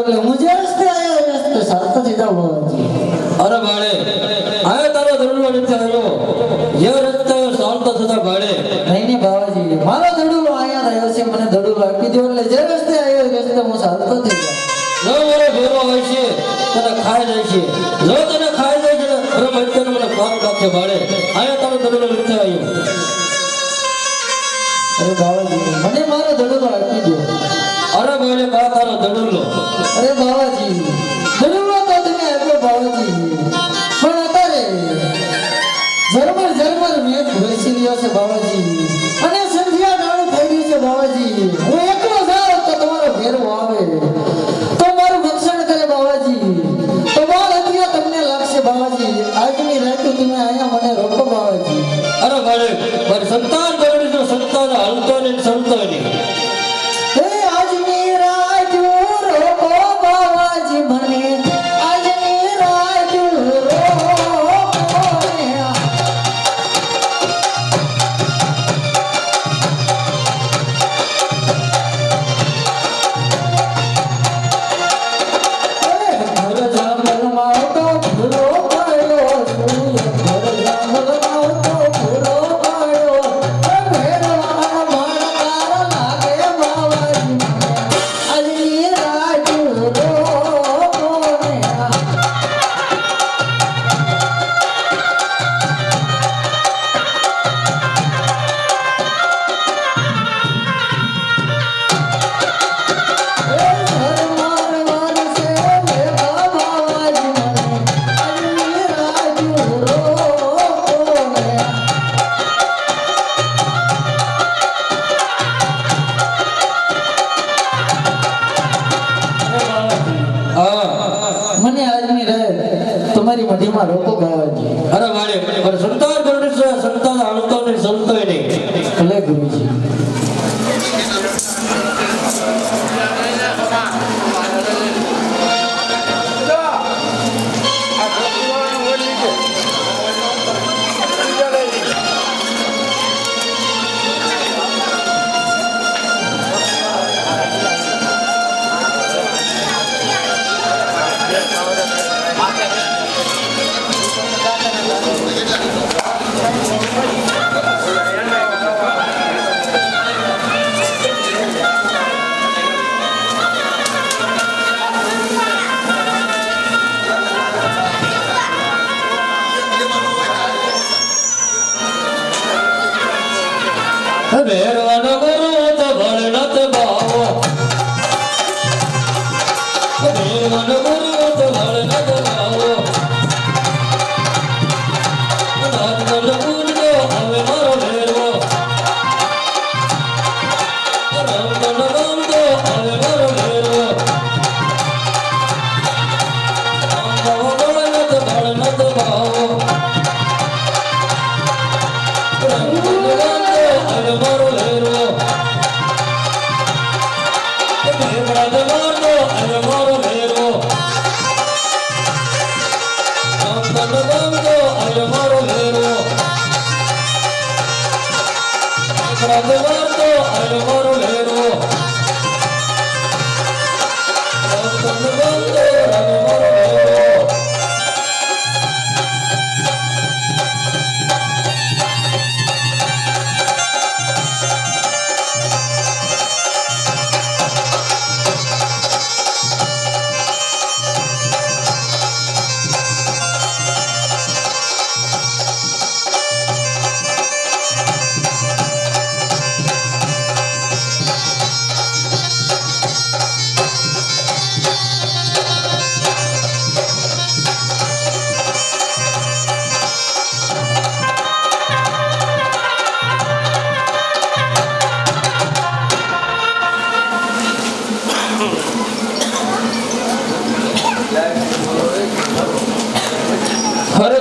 એટલે હું જે રસ્તે આવ્યો એ રસ્તે શાંતિથી અરે ભાડે આયો તારો ધડુલો નથી આવ્યો જે રસ્તે આવ્યો શાંત થતા નહીં નહીં બાવાજી મારો ધડુલો અહીંયા રહ્યો છે મને ધડુલો આપી દો એટલે જે રસ્તે આવ્યો એ હું શાંત થઈ જાઉં મારો ભેરો હોય છે તને ખાઈ જાય છે. જો તને ખાઈ જાય છે અરે મૈત્રને મને પાર કાપે ભાડે. આયો તારો ધડુલો નથી આવ્યો અરે બાવાજી મને મારો ધડુલો આપી દો અરે ભાડે કા તારો દડલો અરે બાવાજી ધડુલો તો તમે એટલો બાવાજી. પણ અત્યારે ઝરમર ઝરમર મેઘ વરસી રહ્યો છે બાવાજી. અને સંધ્યા ડાળું થઈ રહ્યું છે બાવાજી.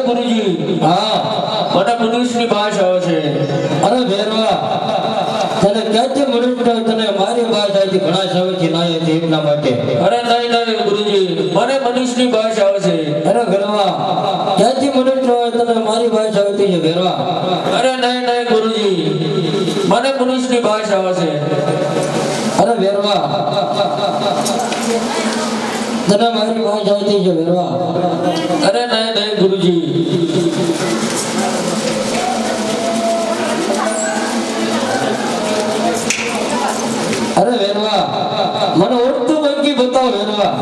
ગુરુજી હા મને મનુષ્યની ભાષા આવે છે. અરે ભેરવા, તને ક્યાંથી મનુષ્ય તને મારી ભાષાથી ઘણા સમયથી ના હતી એમના માટે. અરે નહીં નહીં ગુરુજી મને મનુષ્યની ભાષા છે. અરે ભેરવા, ક્યાંથી મનુષ્ય તને મારી ભાષા આવતી છે, ભેરવા. અરે નહીં નહીં, ગુરુજી, મને મનુષ્યની ભાષા આવે છે. અરે ભેરવા તને મારી બહુ જાવતી છે ભેરવા અરે નહીં નહીં ગુરુજી. અરે વેરવા, મને ઓળખતું બંકી બતાવો વેરવા.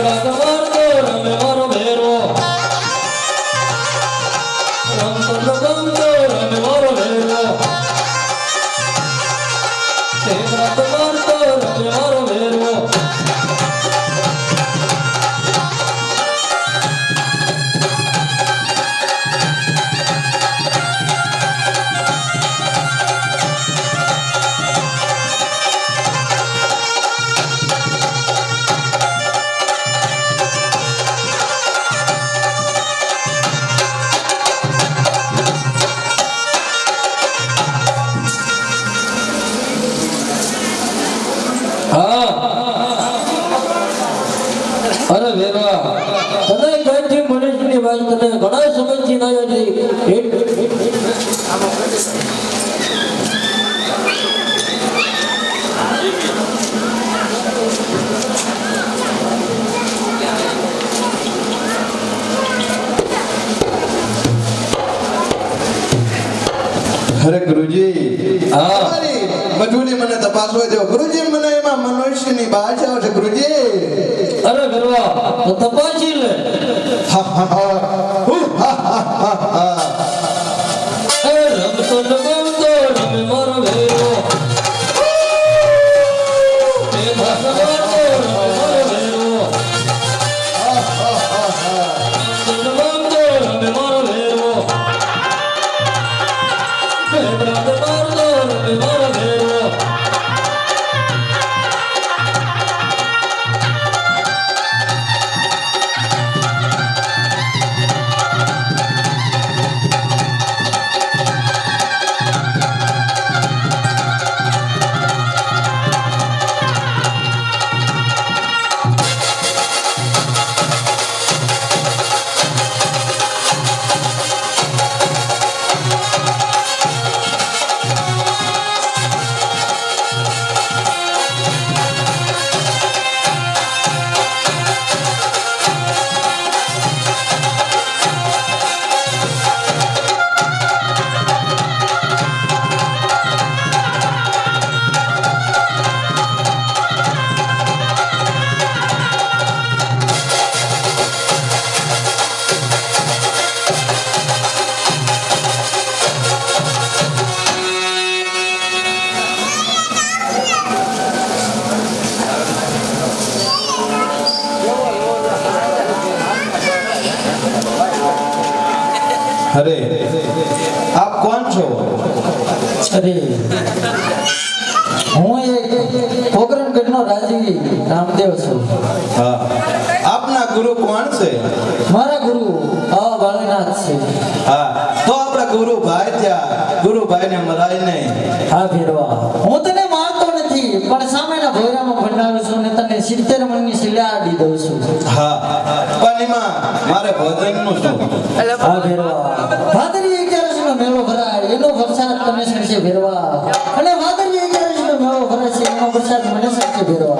કડા કબર દોર મેરો ભેરો અરે વેરવા તને ક્યાંથી મનુષ્યની વાત તને ઘણા સમયથી ના હતી અરે ગુરુજી હા. તમારી મજૂરી મને તપાસવા દો ગુરુજી મને એમાં મનુષ્યની ભાષા છે ગુરુજી અરે ગરવા તો તપાસી લે હા, હા, હા. હા હા, અરે આપ કોણ છો? અરે હું એક પોકરણગઢનો રાજી રામદેવ છું. હા. આપના ગુરુ કોણ છે? મારા ગુરુ આ બાળનાથ છે. હા. તો આપણા ગુરુ ભાઈ ત્યાં ગુરુ ભાઈ ને હા ભેરવા. હું તને માનતો નથી પણ સામેના ભોયરામાં ભંડારું છું ને તને સિત્તેર મણની શિલા દઉં છું. હા. પણ એમાં મારે ભોજનનું શું? હા ભેરવા. તમે સડશે ભેરવા. અને ભાદરી અગિયારસનો મેળો ભરે છે એનો પ્રસાદ મને સડશે ભેરવા.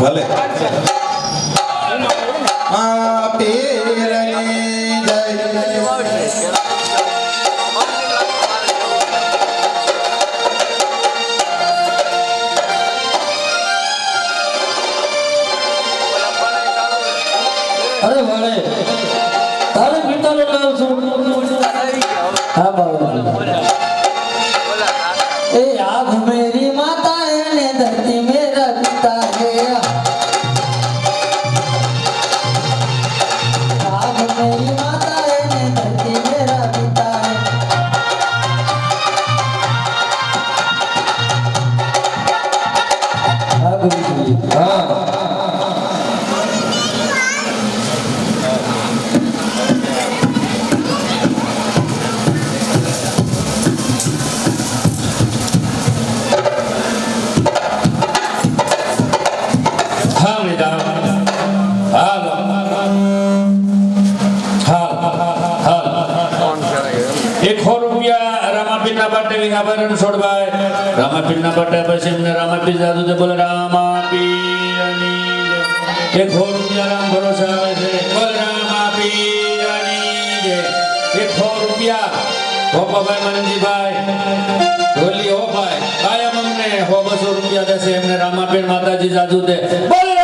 ભલે. આ પીરની જય અરે વાળે તારે પિતાનું નામ શું? હા બાબા રામાપીરના બાટે પછી એમને રામાપી જાદુ તે બોલે રામાપીરની જય. એક સો રૂપિયા રામ ભરોસા આવે છે બલરામ આપી જય. એક સો રૂપિયા ગોપાભાઈ મનજીભાઈ ઢોલી હો ભાઈ, કાયમ અમને હો બસો રૂપિયા દેશે, એમને રામાપીર માતાજી જાદુ દે બોલ